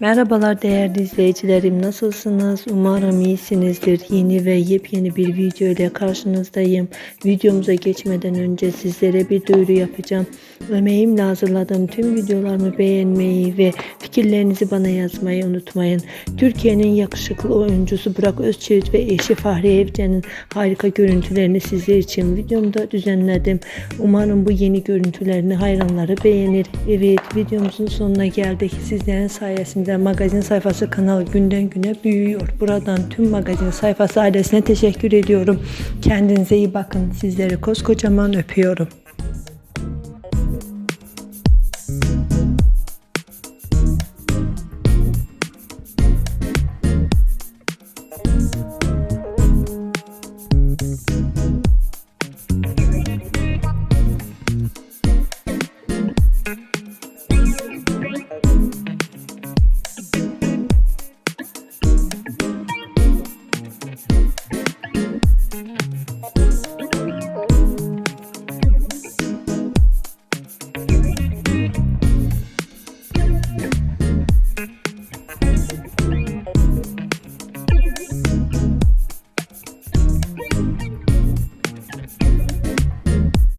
Merhabalar değerli izleyicilerim nasılsınız? Umarım iyisinizdir. Yeni ve yepyeni bir video ile karşınızdayım. Videomuza geçmeden önce sizlere bir duyuru yapacağım. Emeğimle hazırladığım tüm videolarımı beğenmeyi ve fikirlerinizi bana yazmayı unutmayın. Türkiye'nin yakışıklı oyuncusu Burak Özçivit ve eşi Fahriye Evcen'in harika görüntülerini sizler için videomda düzenledim. Umarım bu yeni görüntülerini hayranları beğenir. Evet videomuzun sonuna geldik. Sizlerin sayesinde magazin sayfası kanal günden güne büyüyor. Buradan tüm magazin sayfası ailesine teşekkür ediyorum. Kendinize iyi bakın. Sizleri koskocaman öpüyorum. life.